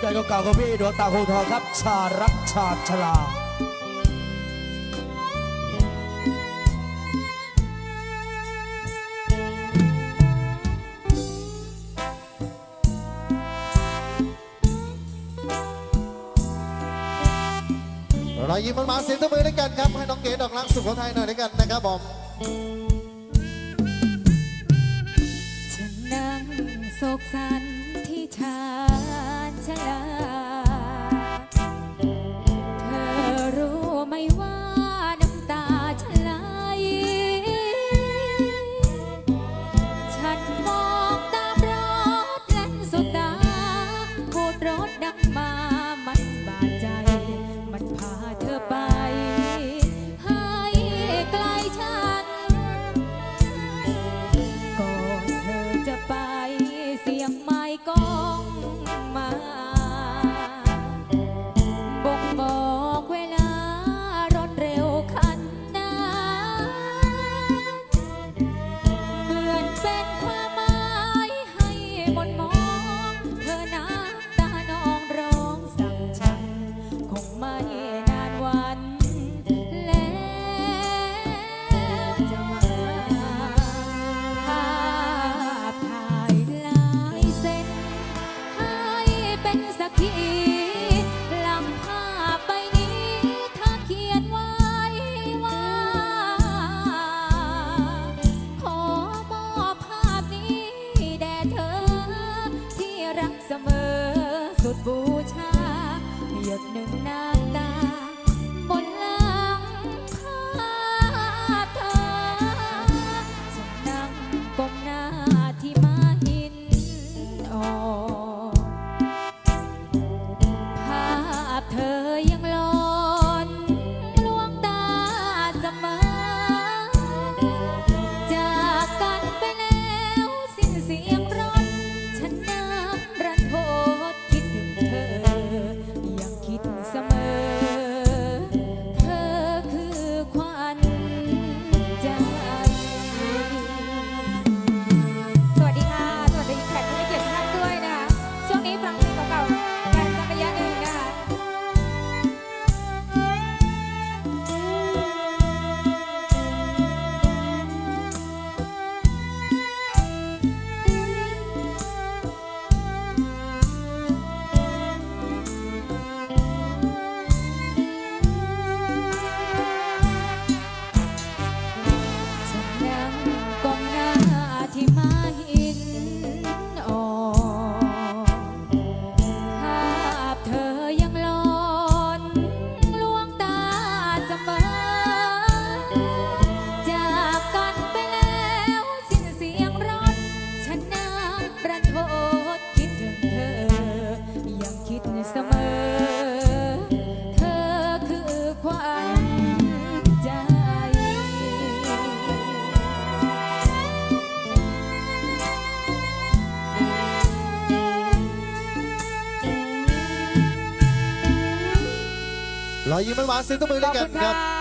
ใจเก่าๆของพี่ดวงตาโคทองครับ ชารักชาชลาเรายิ้มมันมาเสียงตบมือด้วยกันครับ ให้น้องเก๋ดอกรักสุขไทยหน่อยด้วยกันนะครับผมฉันนั่งโศกสันที่ชา selam เป็นหวานเสียงตบมือด้วยกันครับ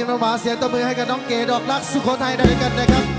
ยินหวานเสียงตบมือให้กับน้องเก๋ดอกรักสุโขทัยได้วยกันนะครับ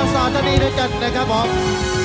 าสตราจะดีด้วยกันนะครับผม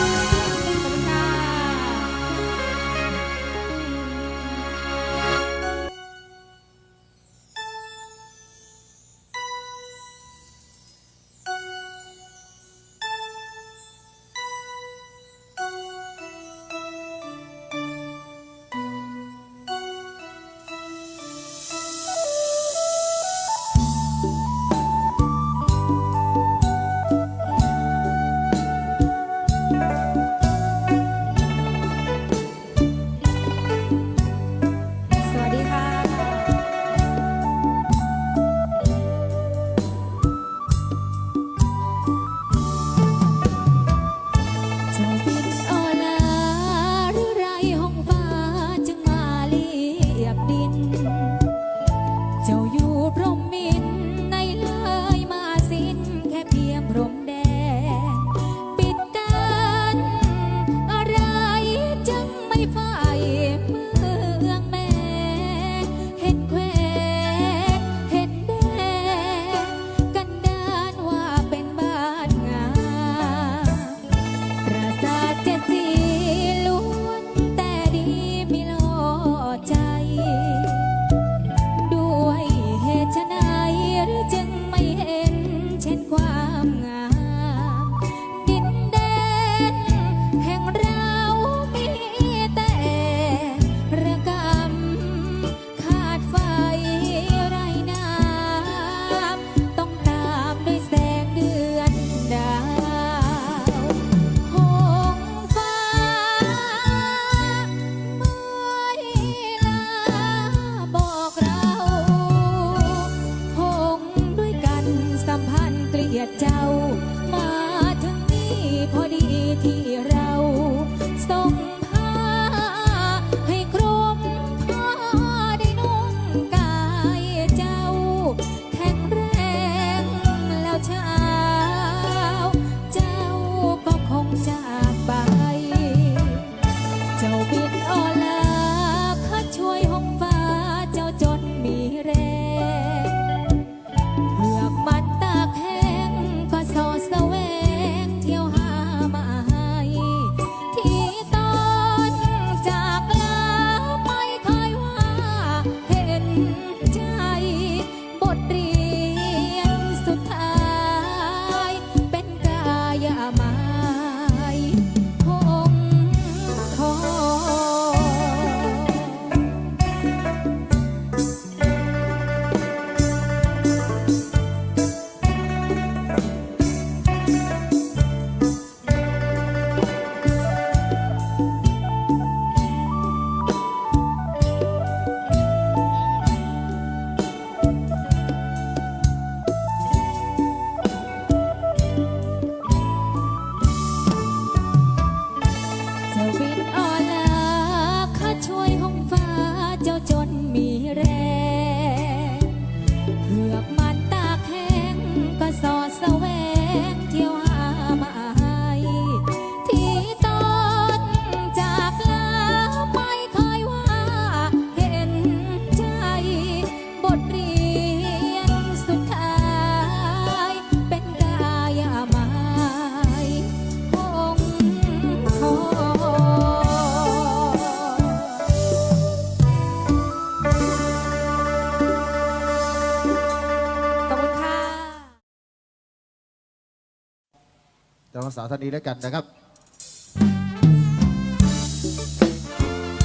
ภาษาท่านนี้แล้วกันนะครับ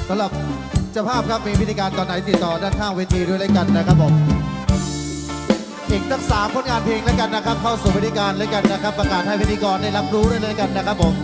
สำหรับเจ้าภาพครับมีพิธีการตอนไหนติดต่อด้านข้างเวทีด้วยแล้วกันนะครับผมอีกทั้งสามผลงานเพลงแล้วกันนะครับ เข้าสู่พิธีการแล้วกันนะครับ ประกาศให้พิธีกรได้รับรู้ด้วยแล้วกันนะครับผม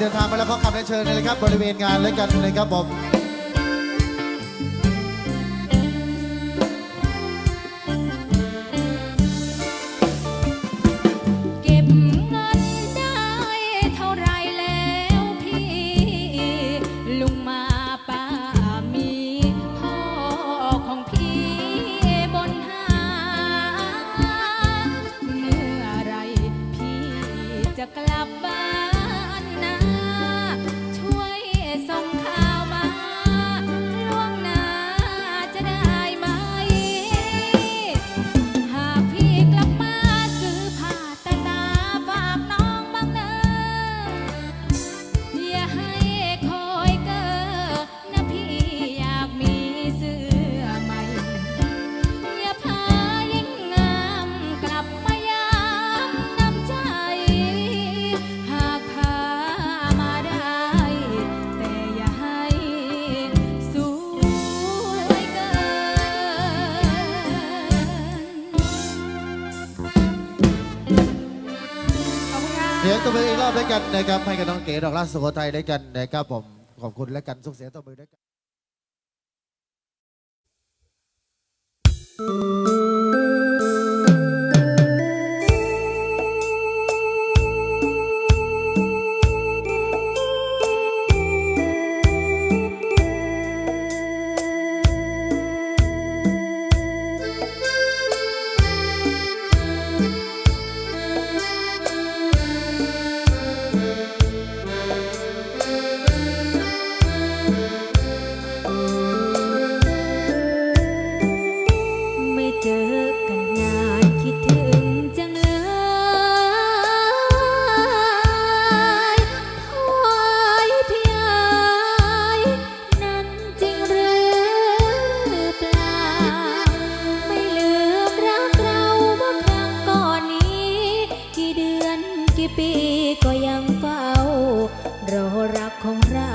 เดินทางมาแล้วขอคำเรียนเชิญเลยครับบริเวณงานแล้วกันเลยครับผมะครับ ให้กับน้องเก๋ดอกรักสุโขทัยด้วยกันนะครับผมขอบคุณและกันสุขเสียต่อไปอด้วยกัน กี่ปีก็ยังเฝ้ารอรักของเรา